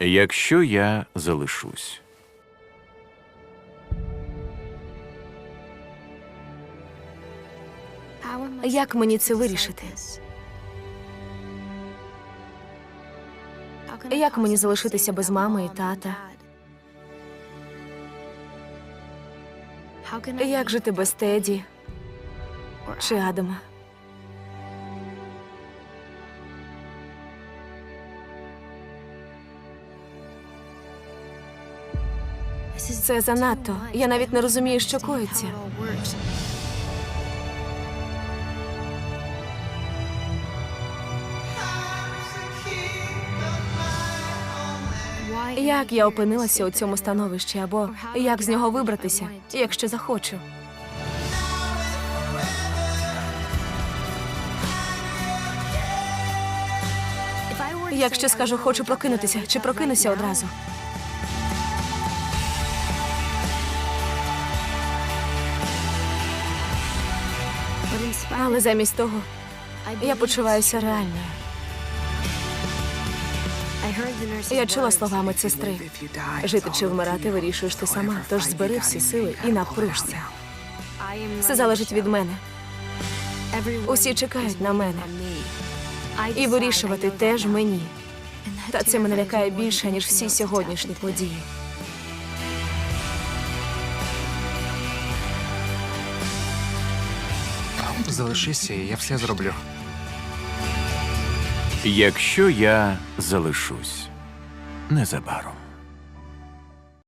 Якщо я залишусь. Як мені це вирішити? Як мені залишитися без мами і тата? Як жити без Теді чи Адама? Це занадто. Я навіть не розумію, що коїться. Як я опинилася у цьому становищі, або як з нього вибратися, якщо захочу? Якщо скажу, хочу прокинутися, чи прокинуся одразу? Але замість того я почуваюся реальною. Я чула слова медсестри. Жити чи вмирати вирішуєш ти сама, тож збери всі сили і напружся. Все залежить від мене. Усі чекають на мене. І вирішувати теж мені. Та це мене лякає більше, ніж всі сьогоднішні події. Залишися, і я все зроблю. Якщо я залишусь незабаром.